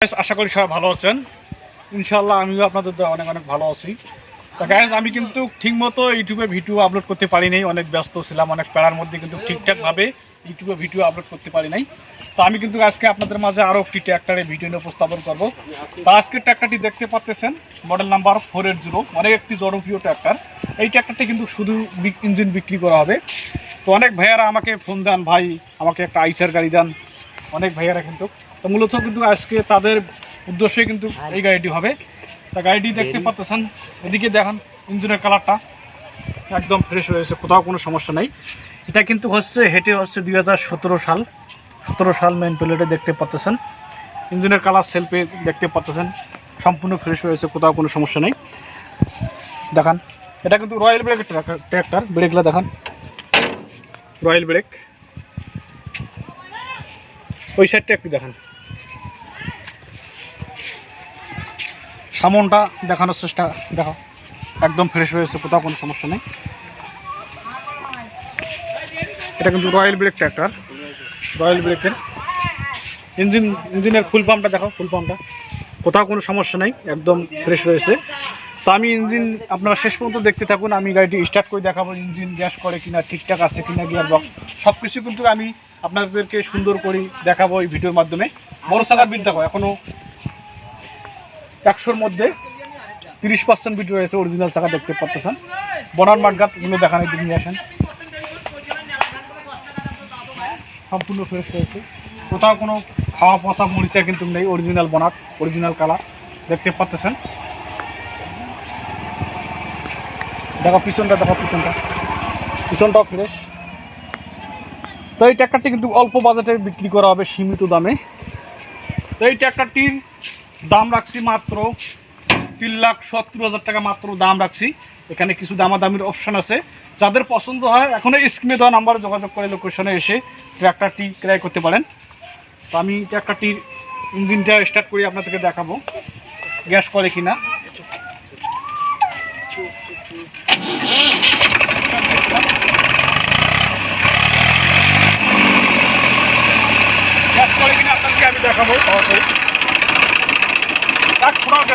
আশা করি সবাই ভালো আছেন। ইনশাল্লাহ আমিও আপনাদের অনেক অনেক ভালো আছি। তা গ্যাস আমি কিন্তু ঠিকমতো ইউটিউবে ভিডিও আপলোড করতে পারি নাই, অনেক ব্যস্ত ছিলাম, অনেক প্যারার মধ্যে কিন্তু ঠিকঠাকভাবে ইউটিউবে ভিডিও আপলোড করতে পারি নাই। তো আমি কিন্তু আজকে আপনাদের মাঝে আরও একটি ট্র্যাক্টরের ভিডিও নিয়ে উপস্থাপন করব। তো আজকের ট্র্যাক্টরটি দেখতে পাচ্ছেন model number four eight zero অনেক একটি জনপ্রিয় ট্র্যাক্টর এই ট্র্যাক্টরটি কিন্তু শুধু ইঞ্জিন বিক্রি করা হবে। তো অনেক ভাইয়ারা আমাকে ফোন দেন, ভাই, আমাকে একটা আইসার গাড়ি দেন। অনেক ভাইয়ারা কিন্তু তো মূলত কিন্তু আজকে তাদের উদ্দেশ্যে কিন্তু এই গাড়িটি হবে। তা গাড়িটি দেখতে পাচ্ছেন এদিকে দেখেন ইঞ্জিনের কালারটা একদম ফ্রেশ হয়েছে কোথাও কোনো সমস্যা নেই। এটা কিন্তু হচ্ছে হেঁটে হচ্ছে দুই হাজার সতেরো সাল। সতেরো সাল মেন প্লেটে দেখতে পাচ্ছেন ইঞ্জিনের কালার সেলফে দেখতে পাচ্ছেন সম্পূর্ণ ফ্রেশ হয়েছে কোথাও কোনো সমস্যা নেই। দেখান এটা কিন্তু রয়্যাল ব্রেকের ট্র্যাক্টর ব্রেকগুলো দেখান। রয়্যাল ব্রেক ওই সাইডটা একটু দেখান। সামনটা দেখানোর চেষ্টা, দেখো, একদম ফ্রেশ হয়েছে কোথাও কোনো সমস্যা নেই। এটা কিন্তু রয়্যাল ব্রেক ট্র্যাক্টর রয়্যাল ব্রেকের ইঞ্জিন ইঞ্জিনের ফুল পাম্পটা দেখো ফুল পাম্পটা কোথাও কোনো সমস্যা নেই, একদম ফ্রেশ হয়েছে তো আমি ইঞ্জিন আপনারা শেষ পর্যন্ত দেখতে থাকুন, আমি গাড়িটি স্টার্ট করে দেখাবো ইঞ্জিন গ্যাস করে কিনা, ঠিকঠাক আছে কিনা গিয়ার বক্স সব কিছু কিন্তু আমি আপনাদেরকে সুন্দর করে দেখাবো এই ভিডিওর মাধ্যমে। বড় চাকার বিট দেখো এখনও একশোর মধ্যে তিরিশ পার্সেন্ট বিট রয়েছে অরিজিনাল চাকা দেখতে পাচ্ছেন বনার মাঠঘাটগুলো দেখানো দিকে নিয়ে আসেন। সম্পূর্ণ ফ্রেশ রয়েছে কোথাও কোনো খাওয়া পচা মরিচা কিন্তু নেই অরিজিনাল বনাট অরিজিনাল কালার দেখতে পাচ্ছেন দেখো পিছনটা দেখো পিছনটা। পিছনটাও ফ্রেশ তো এই ট্র্যাক্টরটি কিন্তু অল্প বাজেটে বিক্রি করা হবে সীমিত দামে। তো এই ট্র্যাক্টরটির দাম রাখছি মাত্র তিন লাখ সত্তর হাজার টাকা মাত্র দাম রাখছি। এখানে কিছু দামাদামির অপশন আছে। যাদের পছন্দ হয় এখনও স্ক্রিনে দেওয়া নাম্বারে যোগাযোগ করে লোকেশনে এসে ট্র্যাক্টরটি ক্রয় করতে পারেন। তো আমি ট্র্যাক্টরটির ইঞ্জিনটা স্টার্ট করে, আপনাদেরকে দেখাবো। গ্যাস করে কিনা। গ্যাস করে আপনাদেরকে আমি দেখাবো। সরাসরি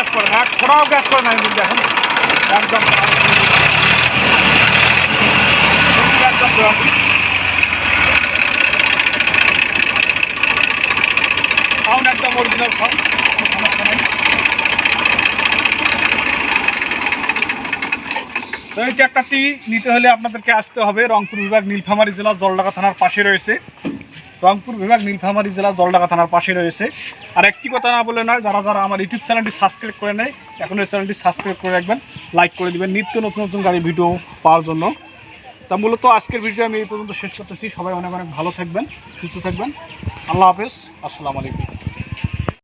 গ্যাস করে না, এক ফোড়াও গ্যাস করে না ইঞ্জিন দেখেন একদম একদম। সাউন্ড অরিজিনাল তো এই ট্র্যাক্টরটি নিতে হলে আপনাদেরকে আসতে হবে রংপুর বিভাগ, নীলফামারী জেলা, জলঢাকা থানার পাশে রয়েছে রংপুর বিভাগ, নীলফামারী জেলা জলডাকা থানার পাশে রয়েছে। আর একটি কথা না বলে নয়, যারা যারা আমার ইউটিউব চ্যানেলটি সাবস্ক্রাইব করে নেয় এখন এই চ্যানেলটি সাবস্ক্রাইব করে রাখবেন, লাইক করে দেবেন, নিত্য নতুন নতুন গাড়ি ভিডিও পাওয়ার জন্য। তা মূলত আজকের ভিডিও আমি এই পর্যন্ত শেষ করতেছি। সবাই অনেক অনেক ভালো থাকবেন, সুস্থ থাকবেন। আল্লাহ হাফেজ, আসসালামু আলাইকুম।